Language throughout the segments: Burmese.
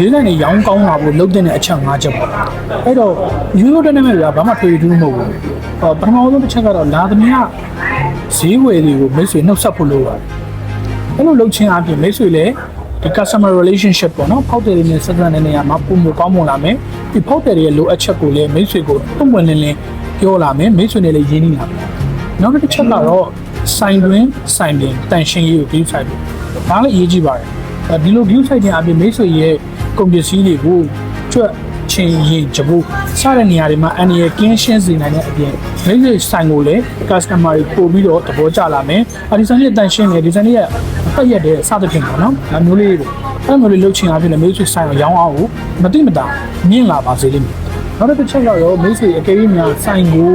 ဈေးဆိုင်တွေရောင်းကောင်းလာဖို့လုပ်တဲ့အချက်၅ချက်ပေါ့အဲ့တော့ရိုးရိုးတည်းနဲ့ကဘာမှထွေထူးမဟုတ်ဘူးဟောပထမဆုံးတစ်ချက်ကတော့လာသမျှဈေးဝယ်တွေကိုမိတ်ဆွေနှုတ်ဆက်ဖို့လိုပါတယ်အဲ့လိုလုပ်ချင်းအပြင်မိတ်ဆွေလည်းဒီ customer relationship ပေါ့နော်ဖောက်တယ်တွေနဲ့ဆက်ဆံတဲ့နေရာမှာပုံမကောင်းမွန်လာမယ်ဒီဖောက်တယ်တွေရဲ့လိုအပ်ချက်ကိုလည်းမိတ်ဆွေကိုပုံပွင့်လင်းလင်းပြောလာမယ်မိတ်ဆွေနဲ့လည်းရင်းနှီးလာမယ်နောက်တစ်ချက်ကတော့ဆိုင်တွင်ဆိုင်ပြင်တန်ရှင်းရေးကိုပြီးဆိုင်ဖို့ဒါလည်းအရေးကြီးပါတယ်အဲဒီလို view site တွေအပြင်မိတ်ဆွေရဲ့ ကုန်ပစ္စည်းတွေကိုကျွတ်ချင်းရင်ကြဖို့စတဲ့နေရာတွေမှာအန်ရကင်းရှင်းစေနိုင်တဲ့အပြင်မိတ်ဆွေဆိုင်ကိုလည်း customer တွေပို့ပြီးတော့သဘောကျလာမယ်။အဲဒီဆိုင်ရဲ့တန်ရှင်းတယ်ဒီဆိုင်ရဲ့အသက်ရက်တဲ့စသဖြင့်ပေါ့နော်။ဒါမျိုးလေးတွေအဲ့မျိုးလေးလုပ်ချင်အပြင်လည်းမိတ်ဆွေဆိုင်ကိုရောင်းအောင်ကိုမတိမတာမြင့်လာပါစေလိမ့်မယ်။နောက်တစ်ချက်ကတော့မိတ်ဆွေအကယ်၍များဆိုင်ကို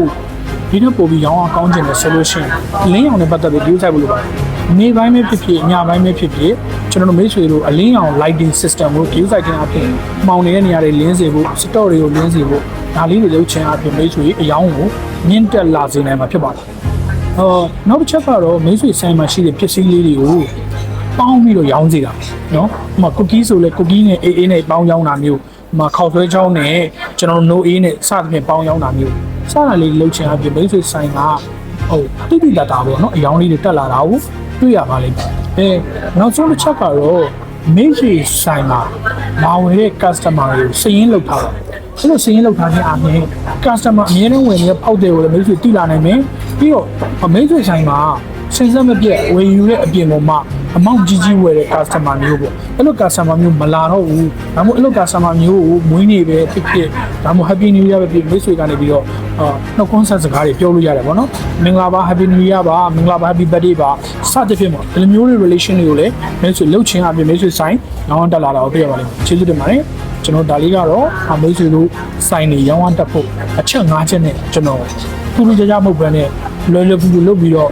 ဒီတော့ပို့ပြီးရောင်းအောင်ကောင်းချင်တယ်ဆိုလို့ရှိရင်လင်းအောင်နဲ့ပတ်သက်ပြီးဒီဆိုင်ဖို့လိုပါတယ်။ နေ့ပိုင်းပဲဖြစ်ဖြစ်ညပိုင်းပဲဖြစ်ဖြစ်ကျွန်တော်တို့မိတ်ဆွေတို့အလင်းအောင် lighting system ကို view site တင်အပြင်မှောင်နေတဲ့နေရာတွေလင်းစေဖို့ store တွေကိုလင်းစေဖို့ဒါလေးတွေလုပ်ချင်အပြင်မိတ်ဆွေအယောင်းကိုမြင့်တက်လာစေနိုင်မှာဖြစ်ပါတယ်။အော်နောက်တစ်ချက်ကတော့မိတ်ဆွေဆိုင်မှာရှိတဲ့ပစ္စည်းလေးတွေကိုပေါင်းပြီးတော့ရောင်းစေတာနော်။ဥပမာ cookie ဆိုလဲ cookie နဲ့ AA နဲ့ပေါင်းရောင်းတာမျိုးဥပမာခောက်ဆွဲချောင်းနဲ့ကျွန်တော်တို့ no A နဲ့စသဖြင့်ပေါင်းရောင်းတာမျိုးစတာလေးလုပ်ချင်အပြင်မိတ်ဆွေဆိုင်ကဟုတ်တိတိတတ်တာပေါ့နော်အယောင်းလေးတွေတက်လာတာကိုတွေ့ ရပါလိမ့်မယ်။အဲနောက်ဆုံးတစ်ချက်ကတော့မိတ်ဆွေဆိုင်မှာမာဝင်တဲ့ customer တွေကိုစည်ရင်းလုပ်ထားတာ။အဲ့လိုစည်ရင်းလုပ်ထားခြင်းအပြင် customer အမြဲတမ်းဝင်နေတဲ့ဖောက်တယ်ကိုလည်းမိတ်ဆွေတိလာနိုင်မယ်။ပြီးတော့မိတ်ဆွေဆိုင်မှာစဉ်ဆက်မပြတ်ဝယ်ယူတဲ့အပြင်ပေါ်မှာ အမောင့်ကြီးကြီးဝယ်တဲ့ customer မျိုးပေါ့အဲ့လို customer မျိုးမလာတော့ဘူးဒါမှမဟုတ်အဲ့လို customer မျိုးကိုမွေးနေပဲဖြစ်ဖြစ်ဒါမှမဟုတ် happy new year ပဲဖြစ်မိတ်ဆွေကနေပြီးတော့အာနှုတ်ခွန်းဆက်စကားတွေပြောလို့ရတယ်ပေါ့နော်မင်္ဂလာပါ happy new year ပါမင်္ဂလာပါ happy birthday ပါစသဖြင့်ပေါ့ဒီလိုမျိုးတွေ relation တွေကိုလည်းမိတ်ဆွေလှုပ်ချင်းအပြင်မိတ်ဆွေဆိုင်နောင်းတက်လာတာကိုတွေ့ရပါလိမ့်မယ်ကျေးဇူးတင်ပါတယ်ကျွန်တော်ဒါလေးကတော့အမိတ်ဆွေတို့ဆိုင်နေရောင်းဝတက်ဖို့အချက်၅ချက်နဲ့ကျွန်တော်ထူးထူးခြားခြားမဟုတ်ဘဲနဲ့လွယ်လွယ်ကူကူလုပ်ပြီးတော့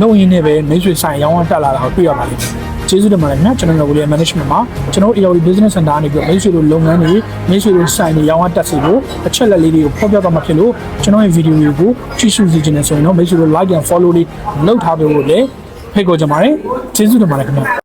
နှုတ်ရင်းနဲ့ပဲမိတ်ဆွေဆိုင်ရောင်းဝတက်လာတာကိုတွေ့ရပါလိမ့်မယ်ကျေးဇူးတင်ပါတယ်ခင်ဗျာကျွန်တော်တို့ရဲ့ management မှာကျွန်တော်တို့ AOD business center ကနေပြီးမိတ်ဆွေတို့လုပ်ငန်းတွေမိတ်ဆွေတို့ဆိုင်တွေရောင်းဝတက်စီဖို့အချက်လက်လေးတွေကိုဖော်ပြသွားမှာဖြစ်လို့ကျွန်တော်ရဲ့ video တွေကိုကြည့်ရှုစီခြင်းနဲ့ဆိုရင်တော့မိတ်ဆွေတို့ like and follow လေးလုပ်ထားပေးဖို့လည်းဖိတ်ခေါ်ချင်ပါတယ်ကျေးဇူးတင်ပါတယ်ခင်ဗျာ